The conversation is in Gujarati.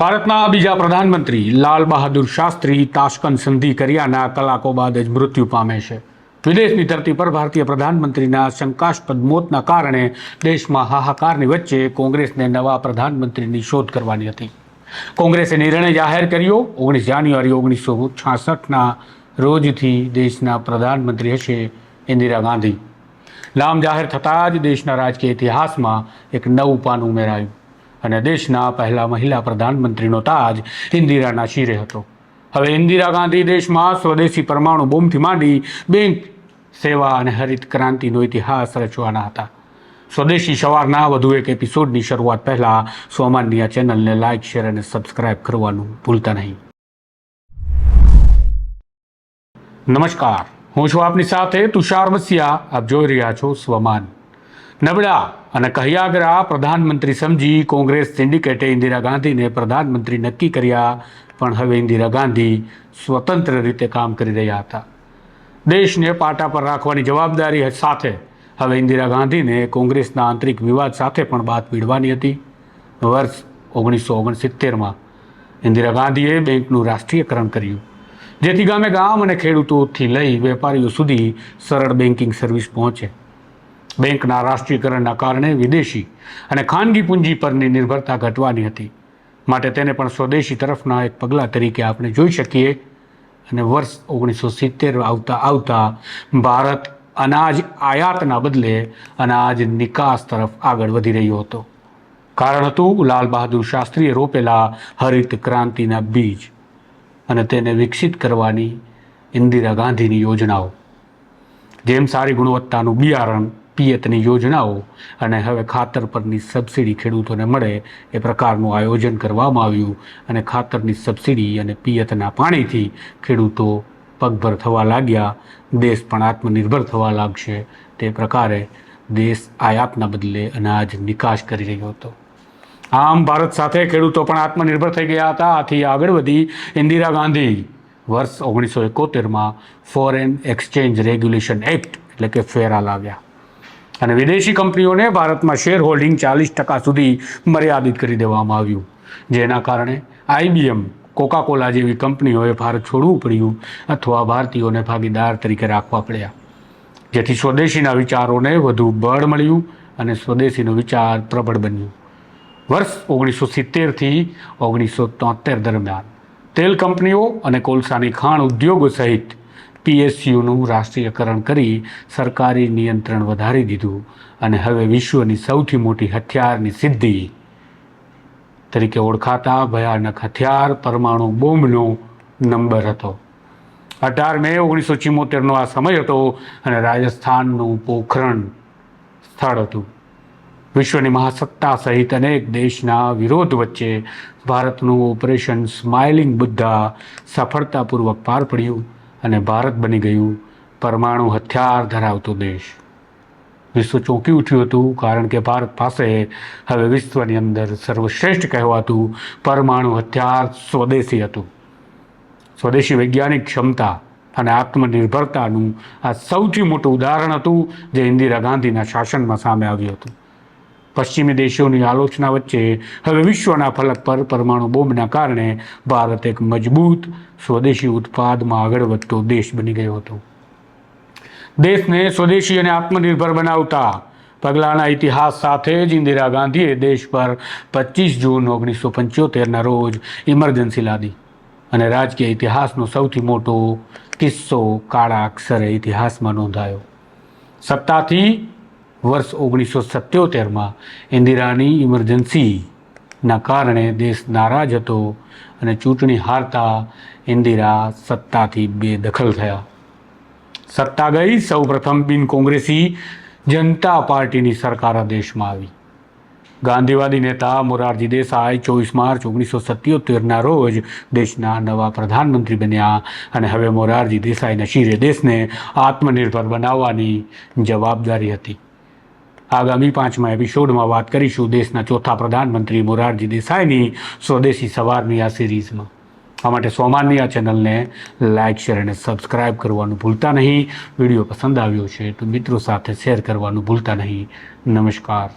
ભારતના બીજા પ્રધાનમંત્રી લાલ બહાદુર શાસ્ત્રી, તાશ્કંદ સંધિ કર્યાના કલાકો બાદ જ મૃત્યુ પામે છે. વિદેશની ધરતી પર ભારતીય પ્રધાનમંત્રીના શંકાસ્પદ મોતના કારણે દેશમાં હાહાકારની વચ્ચે કોંગ્રેસને નવા પ્રધાનમંત્રીની શોધ કરવાની હતી. કોંગ્રેસે નિર્ણય જાહેર કર્યો. ઓગણીસ જાન્યુઆરી ઓગણીસો છાસઠના રોજથી દેશના પ્રધાનમંત્રી હશે ઇન્દિરા ગાંધી. નામ જાહેર થતાં જ દેશના રાજકીય ઇતિહાસમાં એક નવું પાન ઉમેરાયું અને દેશના પહેલા મહિલા પ્રધાનમંત્રીનો તાજ ઇન્દિરાના શિરે હતો. હવે ઇન્દિરા ગાંધી દેશમાં સ્વદેશી પરમાણુ બોમ્બથી માંડી બેંક સેવા અને હરિત ક્રાંતિનો ઇતિહાસ રચવાના હતા. સ્વદેશી સવારના વધુ એક એપિસોડની શરૂઆત પહેલા સોમાનની આ ચેનલને લાઇક શેર અને સબસ્ક્રાઇબ કરવાનું ભૂલતા નહીં. નમસ્કાર. હું છું આપની સાથે તુષાર મસિયા આપ જોઈ રહ્યા છો સ્વમાન. નબળા અને કહ્યાગરા પ્રધાનમંત્રી સમજી કોંગ્રેસ સિન્ડિકેટે ઇન્દિરા ગાંધીને પ્રધાનમંત્રી નક્કી કર્યા, પણ હવે ઇન્દિરા ગાંધી સ્વતંત્ર રીતે કામ કરી રહ્યા હતા. દેશને પાટા પર રાખવાની જવાબદારી સાથે હવે ઇન્દિરા ગાંધીને કોંગ્રેસના આંતરિક વિવાદ સાથે પણ બાદ ભીડવાની હતી. વર્ષ ઓગણીસો ઓગણસિત્તેરમાં ઇન્દિરા ગાંધીએ બેંકનું રાષ્ટ્રીયકરણ કર્યું, જેથી ગામે ગામ અને ખેડૂતોથી લઈ વેપારીઓ સુધી સરળ બેન્કિંગ સર્વિસ પહોંચે. બેંકના રાષ્ટ્રીયકરણના કારણે વિદેશી અને ખાનગી પૂંજી પરની નિર્ભરતા ઘટવાની હતી. માટે તેને પણ સ્વદેશી તરફના એક પગલાં તરીકે આપણે જોઈ શકીએ. અને વર્ષ ઓગણીસો સિત્તેર આવતા આવતા ભારત અનાજ આયાતના બદલે અનાજ નિકાસ તરફ આગળ વધી રહ્યો હતો. કારણ હતું લાલ બહાદુર શાસ્ત્રીએ રોપેલા હરિત ક્રાંતિના બીજ અને તેને વિકસિત કરવાની ઇન્દિરા ગાંધીની યોજનાઓ. જેમ સારી ગુણવત્તાનું બિયારણ પિયતની યોજનાઓ અને હવે ખાતર પરની સબસિડી ખેડૂતોને મળે એ પ્રકારનું આયોજન કરવામાં આવ્યું અને ખાતરની સબસિડી અને પિયતના પાણીથી ખેડૂતો પગભર થવા લાગ્યા. દેશ પણ આત્મનિર્ભર થવા લાગશે. તે પ્રકારે દેશ આયાતના બદલે અનાજ નિકાસ કરી રહ્યો હતો. આમ ભારત સાથે ખેડૂતો પણ આત્મનિર્ભર થઈ ગયા હતા. આથી આગળ વધી ઇન્દિરા ગાંધી વર્ષ ઓગણીસો એકોતેરમાં ફોરેન એક્સચેન્જ રેગ્યુલેશન એક્ટ એટલે કે ફેરા લાવ્યા. અને વિદેશી કંપનીઓને ભારતમાં શેર હોલ્ડિંગ ચાલીસ ટકા સુધી મર્યાદિત કરી દેવામાં આવ્યું. જેના કારણે આઈબીએમ, કોકાકોલા જેવી કંપનીઓએ ભારત છોડવું પડ્યું અથવા ભારતીયોને ભાગીદાર તરીકે રાખવા પડ્યા. જેથી સ્વદેશીના વિચારોને વધુ બળ મળ્યું અને સ્વદેશીનો વિચાર પ્રબળ બન્યું. વર્ષ ઓગણીસો સિત્તેરથી ઓગણીસો તોતેર દરમિયાન તેલ કંપનીઓ અને કોલસાની ખાણ ઉદ્યોગો સહિત પીએસયુનું રાષ્ટ્રીયકરણ કરી સરકારી નિયંત્રણ વધારી દીધું અને હવે વિશ્વની સૌથી મોટી હથિયારની સિદ્ધિ તરીકે ઓળખાતા ભયાનક હથિયાર પરમાણુ બોમ્બનો નંબર હતો. અઢાર મે ઓગણીસો ચિમ્મોતેરનો આ સમય હતો અને રાજસ્થાનનું પોખરણ સ્થળ હતું. વિશ્વની મહાસત્તા સહિત અનેક દેશના વિરોધ વચ્ચે ભારતનું ઓપરેશન સ્માઇલિંગ બુદ્ધા સફળતાપૂર્વક પાર પડ્યું. અને ભારત બની ગયું પરમાણુ હથિયાર ધરાવતો દેશ. વિશ્વ ચોંકી ઉઠ્યું હતું કારણ કે ભારત પાસે હવે વિશ્વની અંદર સર્વશ્રેષ્ઠ કહેવાતું પરમાણુ હથિયાર સ્વદેશી હતું. સ્વદેશી વૈજ્ઞાનિક ક્ષમતા અને આત્મનિર્ભરતાનું આ સૌથી મોટું ઉદાહરણ હતું જે ઇન્દિરા ગાંધીના શાસનમાં સામે આવ્યું હતું. પશ્ચિમી દેશોની આલોચના વચ્ચે હવે વિશ્વના ફલક પર પરમાણુ બોમ્બના કારણે ભારત એક મજબૂત સ્વદેશી ઉત્પાદમાં આગળ વધતો દેશ બની ગયો હતો. દેશને સ્વદેશી અને આત્મનિર્ભર બનાવતા પગલાંના ઇતિહાસ સાથે જ ઇન્દિરા ગાંધીએ દેશ પર પચીસ જૂન ઓગણીસો પંચોતેરના રોજ ઇમરજન્સી લાદી અને રાજકીય ઇતિહાસનો સૌથી મોટો કિસ્સો કાળા અક્ષરે ઇતિહાસમાં નોંધાયો. સત્તાથી વર્ષ ઓગણીસો સત્યોતેરમાં ઇન્દિરાની ઇમરજન્સીના કારણે દેશ નારાજ હતો અને ચૂંટણી હારતા ઇન્દિરા સત્તાથી બેદખલ થયા. સત્તા ગઈ, સૌપ્રથમ બિન કોંગ્રેસી જનતા પાર્ટીની સરકાર દેશમાં આવી. ગાંધીવાદી નેતા મોરારજી દેસાઈ ચોવીસ માર્ચ ઓગણીસો સત્યોતેરના રોજ દેશના નવા પ્રધાનમંત્રી બન્યા અને હવે મોરારજી દેસાઈના શિરે દેશને આત્મનિર્ભર બનાવવાની જવાબદારી હતી. આગામી પાંચમા એપિસોડમાં વાત કરીશું દેશના ચોથા પ્રધાનમંત્રી મોરારજી દેસાઈની સ્વદેશી સવારની આ સિરીઝમાં. આ માટે સોમાનની આ ચેનલને લાઇક શેર અને સબસ્ક્રાઇબ કરવાનું ભૂલતા નહીં. વીડિયો પસંદ આવ્યો છે તો મિત્રો સાથે શેર કરવાનું ભૂલતા નહીં. નમસ્કાર.